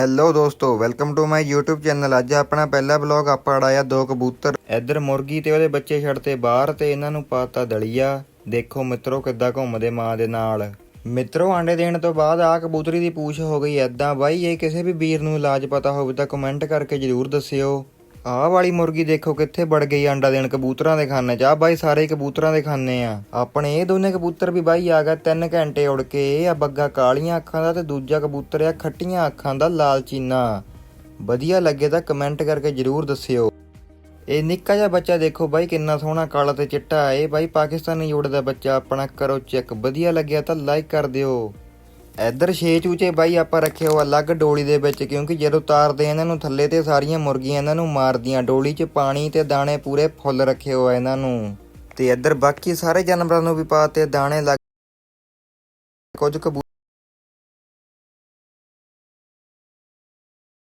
Hello ਦੋਸਤੋ welcome to my YouTube channel ਅੱਜ ਆਪਣਾ ਪਹਿਲਾ ਬਲੌਗ ਆਪਾਂ ਅੜਾਇਆ ਦੋ ਕਬੂਤਰ। ਇੱਧਰ ਮੁਰਗੀ ਤੇ ਉਹਦੇ ਬੱਚੇ ਛੱਡਤੇ ਬਾਹਰ ਤੇ ਇਹਨਾਂ ਨੂੰ ਪਾਤਾ ਦਲੀਆ। ਦੇਖੋ ਮਿੱਤਰੋ ਕਿੱਦਾਂ ਘੁੰਮਦੇ ਮਾਂ ਦੇ ਨਾਲ। ਮਿੱਤਰੋ, ਆਂਡੇ ਦੇਣ ਤੋਂ ਬਾਅਦ ਆ ਕਬੂਤਰੀ ਦੀ ਪੂਛ ਹੋ ਗਈ ਐਦਾਂ। ਬਾਈ ਇਹ ਕਿਸੇ ਵੀ ਵੀਰ ਨੂੰ ਇਲਾਜ ਪਤਾ ਹੋਵੇ ਤਾਂ ਕਮੈਂਟ ਕਰਕੇ ਜਰੂਰ ਦੱਸਿਓ। ਆਹ ਵਾਲੀ ਮੁਰਗੀ ਦੇਖੋ ਕਿੱਥੇ ਵੜ ਗਈ ਆਂਡਾ ਦੇਣ ਕਬੂਤਰਾਂ ਦੇ ਖਾਨੇ ਚ। ਆ ਬਾਈ ਸਾਰੇ ਕਬੂਤਰਾਂ ਦੇ ਖਾਨੇ ਆ। ਆਪਣੇ ਇਹ ਦੋਨੇ ਕਬੂਤਰ ਵੀ ਬਾਈ ਆ ਗਿਆ 3 ਘੰਟੇ ਉੜ ਕੇ। ਇਹ ਆ ਬੱਗਾ ਕਾਲੀਆਂ ਅੱਖਾਂ ਦਾ ਤੇ ਦੂਜਾ ਕਬੂਤਰ ਆ ਖੱਟੀਆਂ ਅੱਖਾਂ ਦਾ ਲਾਲਚੀਨਾ ਵਧੀਆ ਲੱਗੇ ਤਾਂ ਕਮੈਂਟ ਕਰਕੇ ਜਰੂਰ ਦੱਸਿਓ। ਇਹ ਨਿੱਕਾ ਜਿਹਾ ਬੱਚਾ ਦੇਖੋ ਬਾਈ, ਕਿੰਨਾ ਸੋਹਣਾ ਕਾਲਾ ਤੇ ਚਿੱਟਾ ਇਹ ਬਾਈ ਪਾਕਿਸਤਾਨੀ ਜੋੜ ਦਾ ਬੱਚਾ। ਆਪਣਾ ਕਰੋ ਚੈੱਕ। ਵਧੀਆ ਲੱਗਿਆ ਤਾਂ ਲਾਈਕ ਕਰ ਦਿਓ। ਇੱਧਰ ਛੇ ਚੂਚੇ ਬਾਈ ਆਪਾਂ ਰੱਖੇ ਹੋ ਅਲੱਗ ਡੋਲੀ ਦੇ ਵਿੱਚ, ਕਿਉਂਕਿ ਜਦੋਂ ਤਾਰਦੇ ਇਹਨਾਂ ਨੂੰ ਥੱਲੇ ਤੇ ਸਾਰੀਆਂ ਮੁਰਗੀਆਂ ਇਹਨਾਂ ਨੂੰ ਮਾਰਦੀਆਂ। ਡੋਲੀ 'ਚ ਪਾਣੀ ਤੇ ਦਾਣੇ ਪੂਰੇ ਫੁੱਲ ਰੱਖੇ ਹੋ ਇਹਨਾਂ ਨੂੰ। ਤੇ ਇੱਧਰ ਬਾਕੀ ਸਾਰੇ ਜਾਨਵਰਾਂ ਨੂੰ ਵੀ ਪਾਤੇ ਦਾਣੇ ਲੱਗ ਕੁਝ ਕਬੂ